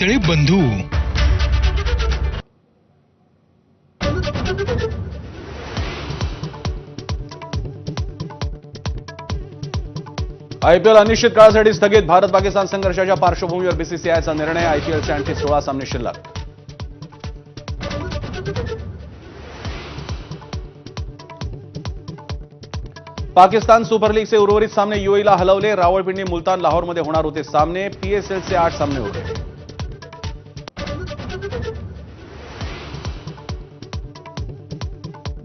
तळे बंधू. आयपीएल अनिश्चित काळासाठी स्थगित भारत पाकिस्तान संघर्षाच्या पार्श्वभूमीवर बीसीसीआयचा निर्णय आयपीएलचे आणखी सोळा सामने शिल्लक. पाकिस्तान सुपर लीगचे उर्वरित सामने युएईला हलवले रावळपिंडी मुलतान लाहोरमध्ये होणार होते सामने पीएसएलचे आठ सामने होते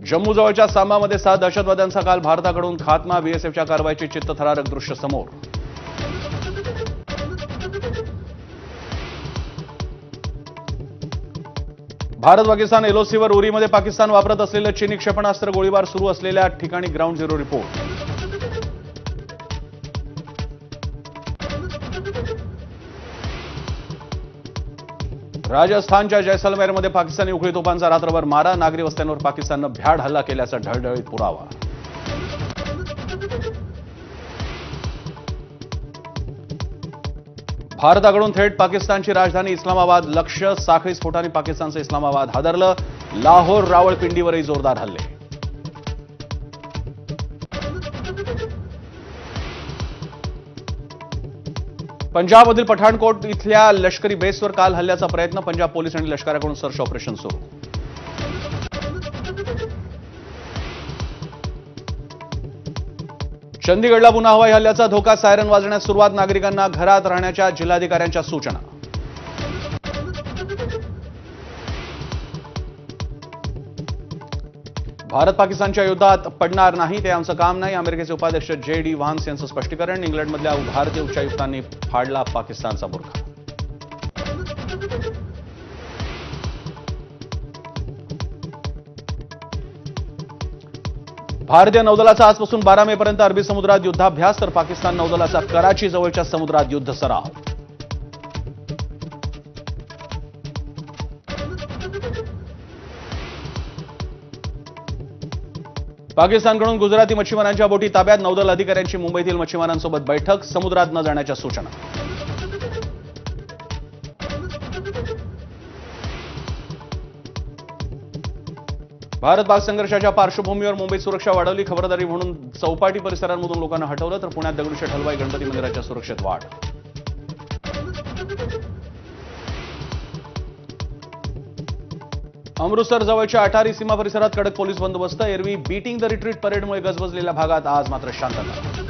जम्मूजवळच्या सांबामध्ये सात दहशतवाद्यांचा काल भारताकडून खात्मा बीएसएफच्या कारवाईची चित्तथरारक दृश्य समोर. भारत पाकिस्तान एलओसीवर उरीमध्ये पाकिस्तान वापरत असलेलं चिनी क्षेपणास्त्र गोळीबार सुरू असलेल्या ठिकाणी ग्राउंड झिरो रिपोर्ट राजस्थानच्या जैसलमेरमध्ये पाकिस्तानी उखळी तोफांचा रात्रभर मारा. नागरी वस्त्यांवर पाकिस्ताननं भ्याड हल्ला केल्याचा ढळढळीत पुरावा. भारताकडून थेट पाकिस्तानची राजधानी इस्लामाबाद. लक्ष साखळी स्फोटाने पाकिस्तानचं इस्लामाबाद हादरलं. लाहोर रावळपिंडीवरही जोरदार हल्ले. पंजाबमधील पठाणकोट इथल्या लष्करी बेसवर काल हल्ल्याचा प्रयत्न. पंजाब पोलीस आणि लष्कराकडून सर्च ऑपरेशन सुरू. चंदीगडला पुन्हा हवाई हल्ल्याचा धोका. सायरन वाजण्यास सुरुवात. नागरिकांना घरात राहण्याच्या जिल्हाधिकाऱ्यांच्या सूचना. भारत पाकिस्तानच्या युद्धात पडणार नाही ते आमचं काम नाही. अमेरिकेचे उपाध्यक्ष जे डी व्हान्स यांचं स्पष्टीकरण इंग्लंडमधल्या भारतीय उच्चायुक्तांनी फाडला पाकिस्तानचा बुरखा. भारतीय नौदलाचा आजपासून बारा मे पर्यंत अरबी समुद्रात युद्धाभ्यास तर पाकिस्तान नौदलाचा कराची जवळच्या समुद्रात युद्ध सराव पाकिस्तानकडून गुजराती मच्छीमारांच्या बोटी ताब्यात. नौदल अधिकाऱ्यांची मुंबईतील मच्छीमारांसोबत बैठक. समुद्रात न जाण्याच्या सूचना. भारत पाक संघर्षाच्या पार्श्वभूमीवर मुंबईत सुरक्षा वाढवली. खबरदारी म्हणून चौपाटी परिसरांमधून लोकांना हटवलं तर पुण्यात दगडूशेठ हलवाई गणपती मंदिराच्या सुरक्षेत वाढ. अमृतसर जवळच्या अटारी सीमा परिसरात कडक पोलीस बंदोबस्त एरवी बीटिंग द रिट्रीट परेडमुळे गजबजलेल्या भागात आज मात्र शांतता.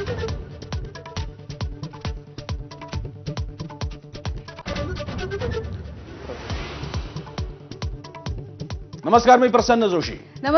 नमस्कार मी प्रसन्न जोशी. नमस्कार.